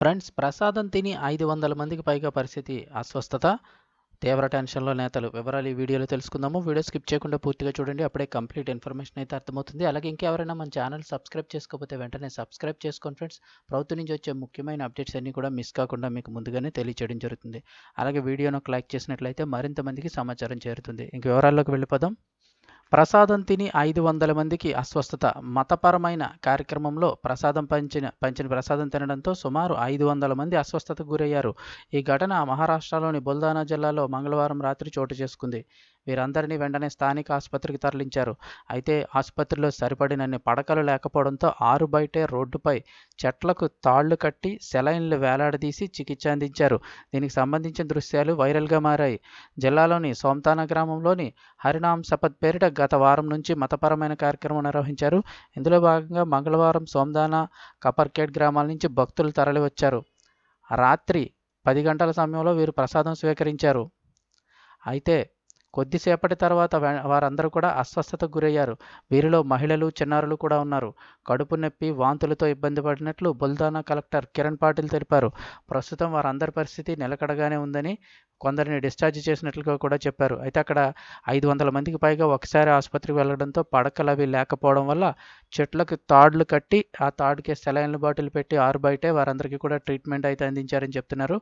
Friends ప్రసాదం తిని ఐదు వందల మందికి పైగా పరిస్థితి అస్వస్థత. తీవ్ర టెన్షన్లో నేతలు వివరాలు ఈ వీడియోలో తెలుసుకుందాము. వీడియో స్కిప్ చేయకుండా పూర్తిగా చూడండి. అప్పుడే కంప్లీట్ ఇన్ఫర్మేషన్ అయితే అర్థమవుతుంది. అలాగే ఇంకెవరైనా మన ఛానల్ సబ్స్క్రైబ్ చేసుకోకపోతే వెంటనే సబ్స్క్రైబ్ చేసుకోండి ఫ్రెండ్స్. ప్రభుత్వం నుంచి వచ్చే ముఖ్యమైన అప్డేట్స్ అన్నీ కూడా మిస్ కాకుండా మీకు ముందుగానే తెలియచేయడం జరుగుతుంది. అలాగే వీడియోను ఒక లైక్ చేసినట్లయితే మరింత మందికి సమాచారం చేరుతుంది. ఇంక వివరాల్లోకి వెళ్ళిపోదాం. ప్రసాదం తిని ఐదు వందల మందికి అస్వస్థత. మతపరమైన కార్యక్రమంలో ప్రసాదం పంచిన పంచిన ప్రసాదం తినడంతో సుమారు ఐదు వందల మంది అస్వస్థతకు గురయ్యారు. ఈ ఘటన మహారాష్ట్రలోని బుల్దానా జిల్లాలో మంగళవారం రాత్రి చోటు చేసుకుంది. వీరందరినీ వెంటనే స్థానిక ఆసుపత్రికి తరలించారు. అయితే ఆసుపత్రిలో సరిపడినన్ని పడకలు లేకపోవడంతో ఆరు బయటే రోడ్డుపై చెట్లకు తాళ్ళు కట్టి సెలైన్లు వేలాడదీసి చికిత్స అందించారు. దీనికి సంబంధించిన దృశ్యాలు వైరల్గా మారాయి. జిల్లాలోని సోమ్తానా గ్రామంలోని హరినామ్ సపత్ పేరిట గత వారం నుంచి మతపరమైన కార్యక్రమం నిర్వహించారు. ఇందులో భాగంగా మంగళవారం సోమ్దానా కపర్కేట్ గ్రామాల నుంచి భక్తులు తరలివచ్చారు. రాత్రి పది గంటల సమయంలో వీరు ప్రసాదం స్వీకరించారు. అయితే కొద్దిసేపటి తర్వాత వారందరూ కూడా అస్వస్థతకు గురయ్యారు. వీరిలో మహిళలు చిన్నారులు కూడా ఉన్నారు. కడుపు నొప్పి వాంతులతో ఇబ్బంది పడినట్లు బుల్దానా కలెక్టర్ కిరణ్ పాటిల్ తెలిపారు. ప్రస్తుతం వారందరి పరిస్థితి నిలకడగానే ఉందని కొందరిని డిశ్చార్జ్ చేసినట్లుగా కూడా చెప్పారు. అయితే అక్కడ ఐదు వందల మందికి పైగా ఒకసారి ఆసుపత్రికి వెళ్ళడంతో పడకలు అవి లేకపోవడం వల్ల చెట్లకు తాడులు కట్టి ఆ తాడుకే సెలైన్ల బాటిల్ పెట్టి ఆరు బయటే వారందరికీ కూడా ట్రీట్మెంట్ అయితే అందించారని చెప్తున్నారు.